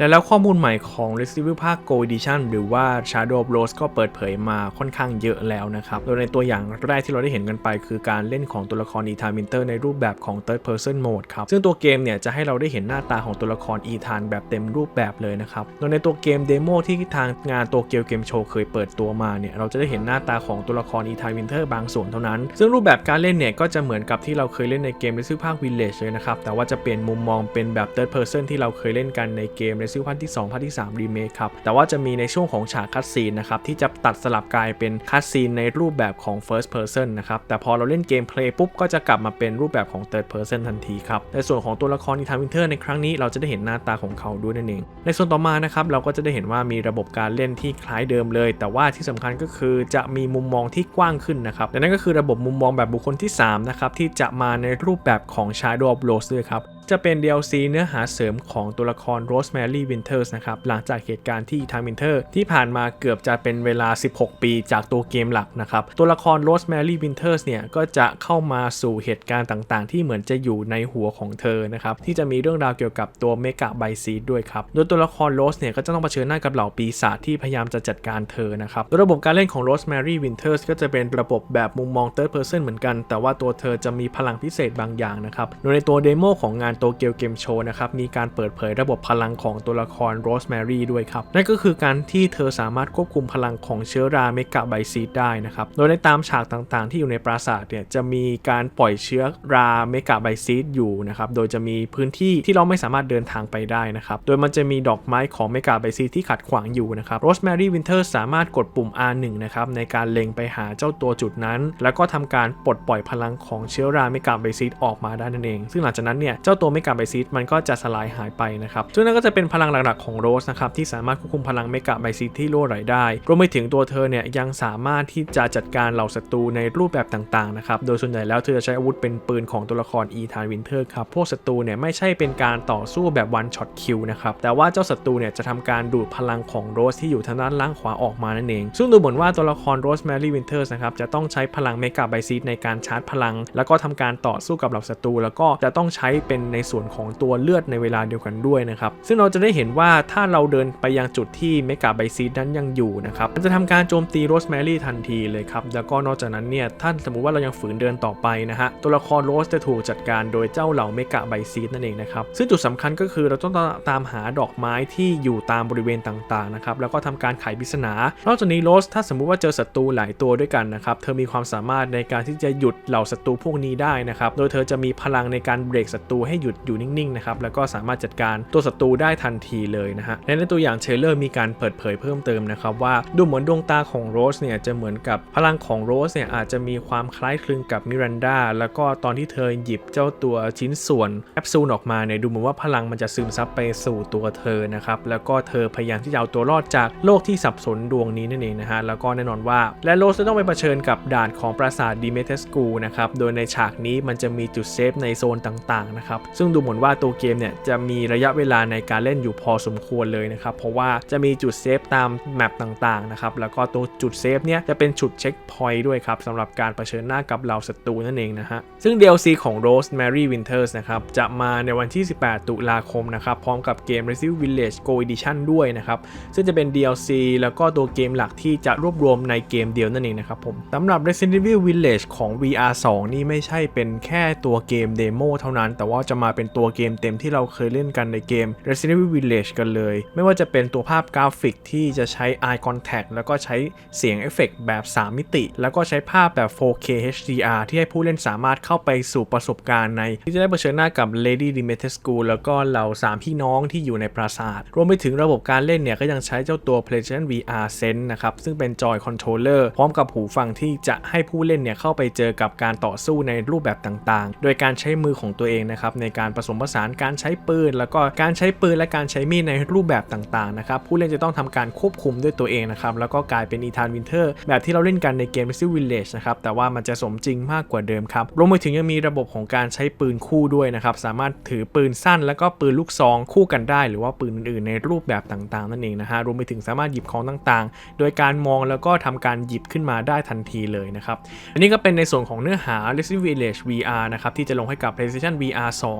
และแล้วข้อมูลใหม่ของ Resident Evil ภาค Go Edition หรือว่า Shadow of Rose ก็เปิดเผยมาค่อนข้างเยอะแล้วนะครับ โดยในตัวอย่างแรกที่เราได้เห็นกันไป คือการเล่นของตัวละคร e t h a n Winter ในรูปแบบของ Third Person Mode ครับ ซึ่งตัวเกมเนี่ยจะให้เราได้เห็นหน้าตาของตัวละคร e t h a n แบบเต็มรูปแบบเลยนะครับ โดยในตัวเกมเดโมที่ทางงานตัวเกียวเกมโชว์เคยเปิดตัวมาเนี่ย เราจะได้เห็นหน้าตาของตัวละคร e t h a n Winter บางส่วนเท่านั้น ซึ่งรูปแบบการเล่นเนี่ยก็จะเหมือนกับที่เราเคยเล่นในเกม Resident Evil ภาค Village เลยนะครับ แต่ว่าจะเปลี่ยนมุมมองเป็นแบบ Third Person ที่เราเคยเล่นกันในเกม Resident Evil ภาคที่ 2 ภาคที่3 Remake ครับ แต่ว่าจะมีในช่วงของฉากคัดซีนนะครับ ที่จะตัดสลับกลายเป็นคัดซีนในรูปแบบของ First Person นะครับ แต่พอเราเล่นเกมเพลย์ปุ๊บ ก็จะกลับมาเป็นรูปแบบของ Third Person ทันทีครับ ในส่วนของตัวละครอีธานวินเทอร์ในครั้งนี้เราจะได้เห็นหน้าตาของเขาด้วยนั่นเอง ในส่วนต่อมานะครับเราก็จะได้เห็นว่ามีระบบการเล่นที่คล้ายเดิมเลย แต่ว่าที่สำคัญก็คือจะมีมุมมองที่กว้างขึ้นนะครับและนั่นก็คือระบบมุมมองแบบบุคคลที่3นะครับที่จะมาในรูปแบบของ Shadow of Rose ด้วยครับ จะเป็น DLC เนื้อหาเสริมของตัวละคร Rosemary Winters นะครับ หลังจากเหตุการณ์ที่ทาง Winter ที่ผ่านมาเกือบจะเป็นเวลา 16 ปีจากตัวเกมหลักนะครับ ตัวละคร Rosemary Winters เนี่ย ก็จะเข้ามาสู่เหตุการณ์ต่างๆ ที่เหมือนจะอยู่ในหัวของเธอนะครับ ที่จะมีเรื่องราวเกี่ยวกับตัวเมกะไบซีดด้วยครับ โดยตัวละคร Rose เนี่ย ก็จะต้องเผชิญหน้ากับเหล่าปีศาจที่พยายามจะจัดการเธอนะครับระบบการเล่นของ Rosemary Winters ก็จะเป็นระบบแบบมุมมอง third person เหมือนกัน แต่ว่าตัวเธอจะมีพลังพิเศษบางอย่างนะครับโดยในตัวเดโมของงานโตเกียวเกมโชว์นะครับ มีการเปิดเผยระบบพลังของตัวละครโรสแมรี่ด้วยครับ นั่นก็คือการที่เธอสามารถควบคุมพลังของเชื้อราเมกะไบซีดได้นะครับ โดยในตามฉากต่างๆ ที่อยู่ในปราสาทเนี่ยจะมีการปล่อยเชื้อราเมกะไบซีดอยู่นะครับ โดยจะมีพื้นที่ที่เราไม่สามารถเดินทางไปได้นะครับ โดยมันจะมีดอกไม้ของเมกะไบซีดที่ขัดขวางอยู่นะครับโรสแมรี่วินเทอร์สามารถกดปุ่ม R1 นะครับในการเล็งไปหาเจ้าตัวจุดนั้น แล้วก็ทำการปลดปล่อยพลังของเชื้อราเมกะไบซีดออกมาได้นั่นเอง ซึ่งหลังจากนั้นเนี่ยเจ้าตัวเมกะไบซีดมันก็จะสลายหายไปนะครับซึ่งนั่นก็จะเป็นพลังหลักๆของโรสนะครับที่สามารถควบคุมพลังเมกะไบซิที่รั่วไหลได้รวมไปถึงตัวเธอเนี่ยยังสามารถที่จะจัดการเหล่าศัตรูในรูปแบบต่างๆนะครับโดยส่วนใหญ่แล้วเธอจะใช้อาวุธเป็นปืนของตัวละครอีธานวินเทอร์ครับพวกศัตรูเนี่ยไม่ใช่เป็นการต่อสู้แบบวันช็อตคิวนะครับแต่ว่าเจ้าศัตรูเนี่ยจะทำการดูดพลังของโรสที่อยู่ทางด้านล่างขวาออกมานั่นเอง ซึ่งดูเหมือนว่าตัวละครโรสแมรี่วินเทอร์นะครับจะต้องใช้พลังเมกะไบซิในการชาร์จพลัง แล้วก็ทำการต่อสู้กับเหล่าศัตรูแล้วก็จะต้องใช้เป็นในส่วนของตัวเลือดในเวลาเดียวกันด้วยนะครับซึ่งเราจะได้เห็นว่าถ้าเราเดินไปยังจุดที่เมกาไบซีดนั้นยังอยู่นะครับมันจะทำการโจมตีโรสแมรี่ทันทีเลยครับแล้วก็นอกจากนั้นเนี่ยท่านสมมุติว่าเรายังฝืนเดินต่อไปนะฮะตัวละครโรสจะถูกจัดการโดยเจ้าเหล่าเมกาไบซีดนั่นเองนะครับซึ่งจุดสำคัญก็คือเราต้องตามหาดอกไม้ที่อยู่ตามบริเวณต่างๆนะครับแล้วก็ทำการไขปริศนานอกจากนี้โรสถ้าสมมุติว่าเจอศัตรูหลายตัวด้วยกันนะครับเธอมีความสามารถในการที่จะหยุดเหล่าศัตรูพวกนี้ได้นะครับโดยเธอจะมีพลังในการเบรกศัตรูให้หยุดอยู่นิ่งๆนะครับแล้วก็สามารถจัดการตัวศัตรูได้ทันทีเลยนะฮะและในตัวอย่างเทรลเลอร์มีการเปิดเผยเพิ่มเติมนะครับว่าดูเหมือนดวงตาของโรสเนี่ยจะเหมือนกับพลังของโรสเนี่ยอาจจะมีความคล้ายคลึงกับมิรันดาแล้วก็ตอนที่เธอหยิบเจ้าตัวชิ้นส่วนแคปซูลออกมาเนี่ยดูเหมือนว่าพลังมันจะซึมซับไปสู่ตัวเธอนะครับแล้วก็เธอพยายามที่จะเอาตัวรอดจากโลกที่สับสนดวงนี้นั่นเองนะฮะแล้วก็แน่นอนว่า และโรสจะต้องไปเผชิญกับด่านของปราสาทดิเมเทสกูนะครับโดยในฉากนี้มันจะมีจุดเซฟในโซนต่างๆนะครับซึ่งดูเหมือนว่าตัวเกมเนี่ยจะมีระยะเวลาในการเล่นอยู่พอสมควรเลยนะครับ เพราะว่าจะมีจุดเซฟตามแมปต่างๆนะครับ แล้วก็ตัวจุดเซฟเนี่ยจะเป็นจุดเช็คพอยต์ด้วยครับสำหรับการเผชิญหน้ากับเหล่าศัตรูนั่นเองนะฮะ ซึ่ง DLC ของ Rosemary Winters นะครับ จะมาในวันที่ 18 ตุลาคมนะครับ พร้อมกับเกม Resident Evil Village Go Edition ด้วยนะครับ ซึ่งจะเป็น DLC แล้วก็ตัวเกมหลักที่จะรวบรวมในเกมเดียวนั่นเองนะครับผมสำหรับ Resident Evil Village ของ VR 2 นี่ไม่ใช่เป็นแค่ตัวเกมเดโมเท่านั้น แต่ว่าจะมาเป็นตัวเกมเต็มที่เราเคยเล่นกันในเกม Resident Evil Village กันเลย ไม่ว่าจะเป็นตัวภาพกราฟิกที่จะใช้ eye contact แล้วก็ใช้เสียงเอฟเฟกแบบ 3 มิติ แล้วก็ใช้ภาพแบบ 4K HDR ที่ให้ผู้เล่นสามารถเข้าไปสู่ประสบการณ์ใน ที่จะได้เผชิญหน้ากับ Lady Dimitrescu แล้วก็เหล่า 3 พี่น้องที่อยู่ในปราสาท รวมไปถึงระบบการเล่นเนี่ยก็ยังใช้เจ้าตัว PlayStation VR Sense นะครับ ซึ่งเป็นจอยคอนโทรลเลอร์พร้อมกับหูฟังที่จะให้ผู้เล่นเนี่ยเข้าไปเจอกับการต่อสู้ในรูปแบบต่างๆ โดยการใช้มือของตัวเองนะครับในการผสมผสานการใช้ปืน แล้วก็การใช้ปืนและการใช้มีดในรูปแบบต่างๆนะครับผู้เล่นจะต้องทำการควบคุมด้วยตัวเองนะครับแล้วก็กลายเป็นอีธานวินเทอร์แบบที่เราเล่นกันในเกม Resident Village นะครับแต่ว่ามันจะสมจริงมากกว่าเดิมครับรวมไปถึงยังมีระบบของการใช้ปืนคู่ด้วยนะครับสามารถถือปืนสั้น แล้วก็ปืนลูกซองคู่กันได้ หรือว่าปืนอื่นๆ ในรูปแบบต่างๆ นั่นเองนะฮะรวมไปถึงสามารถหยิบของต่างๆ โดยการมองแล้วก็ทำการหยิบขึ้นมาได้ทันทีเลยนะครับอันนี้ก็เป็นในส่วนของเนื้อหา Resident Village VR นะครับที่จะลงให้กับ PlayStation VR 2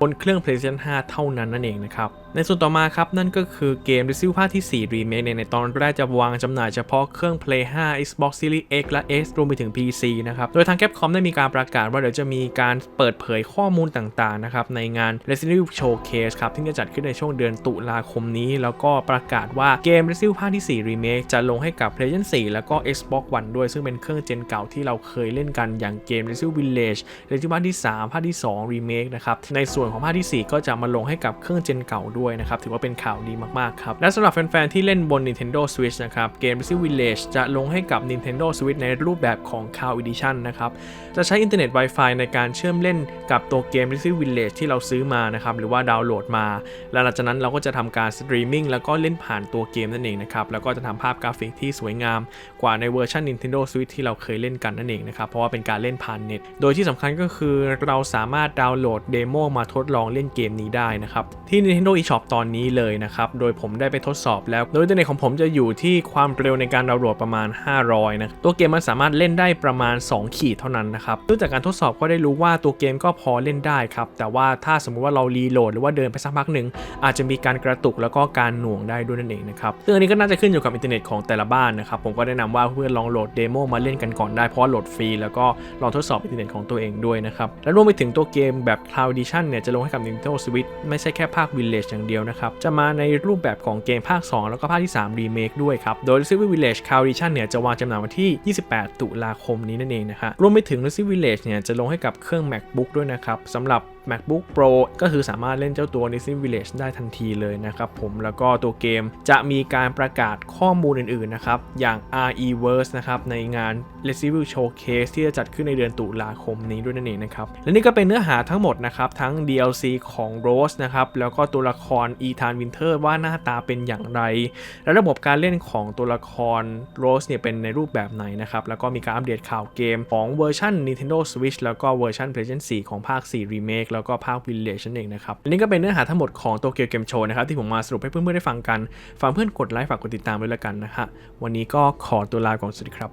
บนเครื่อง PlayStation 5 เท่านั้นนั่นเองนะครับ ในส่วนต่อมาครับนั่นก็คือเกม Resident Evil ภาคที่ 4 Remake เนี่ยในตอนแรกจะวางจำหน่ายเฉพาะเครื่อง Play 5 Xbox Series X และ S รวมไปถึง PC นะครับ โดยทาง Capcom ได้มีการประกาศว่าเดี๋ยวจะมีการเปิดเผยข้อมูลต่างๆนะครับในงาน Resident Evil Showcase ครับที่จะจัดขึ้นในช่วงเดือนตุลาคมนี้ แล้วก็ประกาศว่าเกม Resident Evil ภาคที่ 4 Remake จะลงให้กับ PlayStation 4 แล้วก็ Xbox One ด้วย ซึ่งเป็นเครื่องเจนเก่าที่เราเคยเล่นกันอย่างเกม Resident Evil Village Resident Evil ภาคที่ 3 ภาคที่ 2 Remake นะครับในส่วนของภาคที่ 4 ก็จะมาลงให้กับเครื่องเจนเก่าด้วยนะครับ ถือว่าเป็นข่าวดีมาก ๆ ครับ และสำหรับแฟน ๆ ที่เล่นบน Nintendo Switch นะครับเกม Resident Village จะลงให้กับ Nintendo Switch ในรูปแบบของ Cloud Edition นะครับ จะใช้อินเทอร์เน็ต Wi-Fi ในการเชื่อมเล่นกับตัวเกม Resident Evil Village ที่เราซื้อมานะครับ หรือว่าดาวน์โหลดมา แล้วหลังจากนั้นเราก็จะทำการสตรีมมิ่งแล้วก็เล่นผ่านตัวเกมนั่นเองนะครับ แล้วก็จะทำภาพกราฟิกที่สวยงาม กว่าในเวอร์ชัน Nintendo Switch ที่เราเคยเล่นกันนั่นเองนะครับ เพราะว่าเป็นการเล่นผ่านเน็ต โดยที่สำคัญก็คือเราสามารถดาวน์โหลดเดโมมาทดลองเล่นเกมนี้ได้นะครับที่ Nintendo eShop ตอนนี้เลยนะครับ โดยผมได้ไปทดสอบแล้ว โดยอินเทอร์เน็ตของผมจะอยู่ที่ความเร็วในการดาวน์โหลดประมาณ 500 นะ ตัวเกมมันสามารถเล่นได้ประมาณ 2 ขีดเท่านั้นนะครับซึ่งจากการทดสอบก็ได้รู้ว่าตัวเกมก็พอเล่นได้ครับ แต่ว่าถ้าสมมุติว่าเรารีโหลดหรือว่าเดินไปสักพักหนึ่งอาจจะมีการกระตุกแล้วก็การหน่วงได้ด้วยนั่นเองนะครับซึ่งอันนี้ก็น่าจะขึ้นอยู่กับอินเทอร์เน็ตของแต่ละบ้านนะครับ ผมก็แนะนำว่าเพื่อนลองโหลดเดโมมาเล่นกันก่อนได้เพราะโหลดฟรีแล้วก็ลองทดสอบอินเทอร์เน็ตของตัวเองด้วยนะครับและรวมไปถึงตัวเกมแบบ Cloud Edition เนี่ยจะลงให้กับ Nintendo Switch ไม่ใช่แค่ภาค Village อย่างเดียวนะครับ จะมาในรูปแบบของเกมภาค 2 แล้วก็ภาคที่ 3 รีเมคด้วยครับ โดย Resident Evil Village Cloud Edition เนี่ยจะวางจำหน่ายวันที่ 28 ตุลาคมนี้นั่นเองนะฮะรวมไปถึง Resident Evil Village เนี่ยจะลงให้กับเครื่อง MacBook ด้วยนะครับสำหรับ MacBook Pro ก็คือสามารถเล่นเจ้าตัว Resident Village ได้ทันทีเลยนะครับผมแล้วก็ตัวเกมจะมีการประกาศข้อมูลอื่นๆนะครับอย่าง RE-verse นะครับในงาน r e s i v i l Showcase ที่จะจัดขึ้นในเดือนตุลาคมนี้ด้วยนั่นเองนะครับและนี่ก็เป็นเนื้อหาทั้งหมดนะครับทั้ง DLC ของ Rose นะครับแล้วก็ตัวละคร Ethan Winter ว่าหน้าตาเป็นอย่างไร และระบบการเล่นของตัวละคร Rose เนี่ยเป็นในรูปแบบไหนนะครับแล้วก็มีการอัปเดตข่าวเกมของเวอร์ชัน Nintendo Switch แล้วก็เวอร์ชัน PlayStation 4 ของภาค 4 Remake แล้วก็ภาควิลเลจนั่นเองนะครับนี่ก็เป็นเนื้อหาทั้งหมดของโตเกียวเกมโชว์นะครับที่ผมมาสรุปให้เพื่อนๆได้ฟังกันฝากเพื่อนกดไลค์ฝากกดติดตามด้วยละกันนะฮะวันนี้ก็ขอตัวลาก่อนสวัสดีครับ